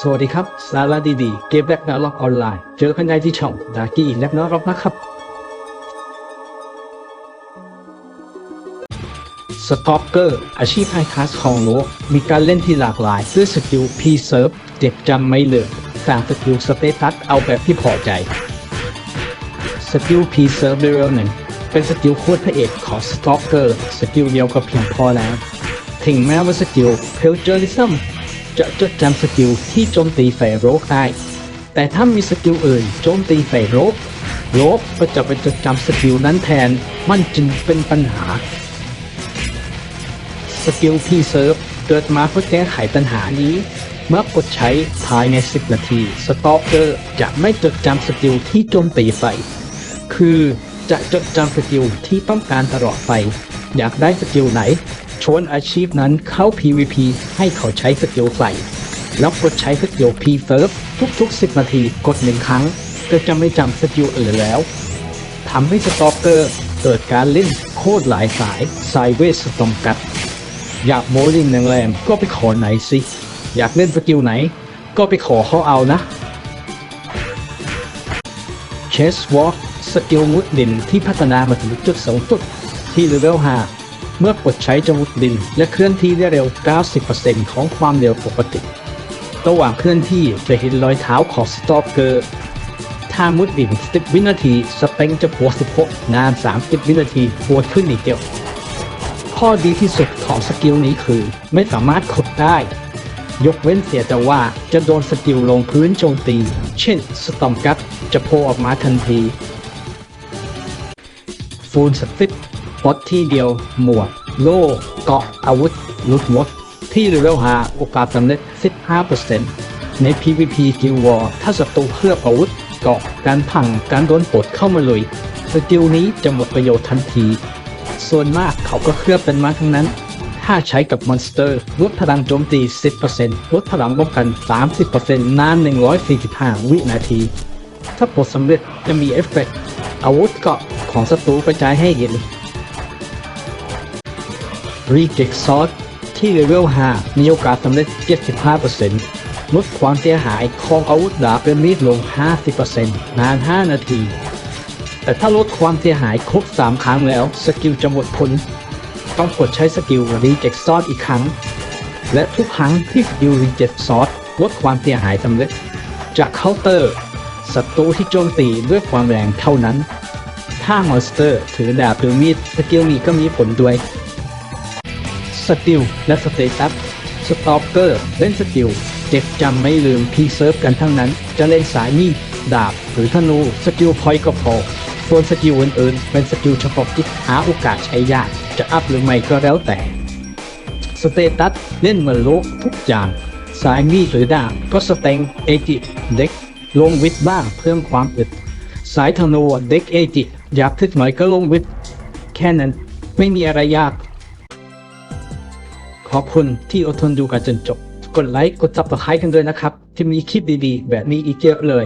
สวัสดีครับ สาระดีๆ เกมแรกนาล็อกออนไลน์ เจอกันได้ที่ช่องดากี้และนาล็อกนะครับ สต็อกเกอร์ อาชีพไฮคลาสของโลก มีการเล่นที่หลากหลายด้วยสกิล P-Serve เจ็บจำไม่เหลือสร้างสกิลสเตตัสเอาแบบที่พอใจ สกิล P-Serve Level หนึ่งเป็นสกิลโคตรพระเอกของสต็อกเกอร์ สกิลเดียวก็เพียงพอแล้ว ถึงแม้ว่าสกิล p e l g e r i s m จะจดจำสกิลที่โจมตีฝ่ายโรคได้ แต่ถ้ามีสกิลอื่นโจมตีฝ่ายโรคโรคก็จะไปจดจำสกิลนั้นแทน มันจึงเป็นปัญหา สกิลที่เซิร์ฟเกิดมาเพื่อแก้ไขปัญหานี้ เมื่อกดใช้ภายใน 10 นาทีสตอกเกอร์จะไม่จดจำสกิลที่โจมตีไฟ คือจะจดจำสกิลที่ต้องการตลอดไป อยากได้สกิลไหน นอาชีพนั้นเข้า PVP ให้เขาใช้สกิลใส่แล้วกดใช้สกิล P f i r s ทุก ๆ 10 นาทีกดหนึ่งครั้ง ก็จะไม่จำสกิลอื่นแล้วทำให้สตอกเกอร์เกิดการเล่นโคตรหลายสายไซเวสตอมกัด อยากโมลิงแรงๆก็ไปขอไหนสิ อยากเล่นสกิลไหน ก็ไปขอเขาเอานะเชสวอล์กสกิลมุดดินที่พัฒนามาถึงจุดสูงสุดที่เลเวล5 เมื่อกดใช้จะมุดดิน และเคลื่อนที่ได้เร็ว 90%ของความเร็วปกติ ระหว่างเคลื่อนที่จะเห็นรอยเท้าของสตอปเกอร์ ถ้ามุดดิน 10 วินาที สเปงจะปวด16 นาน 30 วินาทีปวดขึ้นอีกเดียว ข้อดีที่สุดของสกิลนี้คือ ไม่สามารถขุดได้ ยกเว้นเสียแต่ว่าจะโดนสกิลลงพื้นโจมตี เช่นสตอมกัตจะโผล่ออกมาทันที ฟูลสติป ปลดที่เดียวหมวกโล่เกาะอาวุธลุดหมด ที่เลเวล5โอกาสสำเร็จ 15%ใน PVP Guild War ถ้าศัตรูเพื่ออาวุธเกาะการพังการโดนปลดเข้ามาเลยสกิลนี้จะหมดประโยชน์ทันที ส่วนมากเขาก็เคลือบเป็นมาทั้งนั้น ถ้าใช้กับมอนสเตอร์ลดพลังโจมตี 10%ลดพลังป้องกัน 30%นาน 145 วินาที ถ้าปลดสำเร็จจะมีเอฟเฟกต์อาวุธเกาะของศัตรูกระจายให้เห็น Reject Sword ที่เลเวล 5 มีโอกาสสำเร็จ 75%ลดความเสียหายของอาวุธดาบเป็นมีดลง 50%นาน 5 นาที แต่ถ้าลดความเสียหายครบ 3 ครั้งแล้ว สกิลจะหมดผล ต้องกดใช้สกิล Reject Sword อีกครั้ง และทุกครั้งที่สกิล Reject Sword ลดความเสียหายสำเร็จ จากเคาน์เตอร์ศัตรูที่โจมตีด้วยความแรงเท่านั้น ถ้ามอนสเตอร์ถือดาบหรือมีดสกิลนี้ก็มีผลด้วย สกิลและสเตตัสสตอปเกอร์เล่นสกิลเจ็บจำไม่ลืมพีเซิร์ฟกันทั้งนั้น จะเล่นสายมีดดาบ หรือธนูสกิลพอยก็พอส่วนสกิลอื่นๆ เป็นสกิลเฉพาะกิจหาโอกาสใช้ยาก จะอัพหรือไม่ก็แล้วแต่ สเตตัสเล่นเหมือนโลกทุกอย่าง สายมีดหรือดาบก็สเต็งเอจิเด็กลงวิทบ้างเพิ่มความอึด สายธนูเด็กเอจิอยากทึกหน่อยก็ลงวิทแค่นั้นไม่มีอะไรยาก ขอบคุณที่อดทนดูกันจนจบ กดไลค์ กดซับสไครต์กันด้วยนะครับ ที่มีคลิปดีๆ แบบนี้อีกเยอะเลย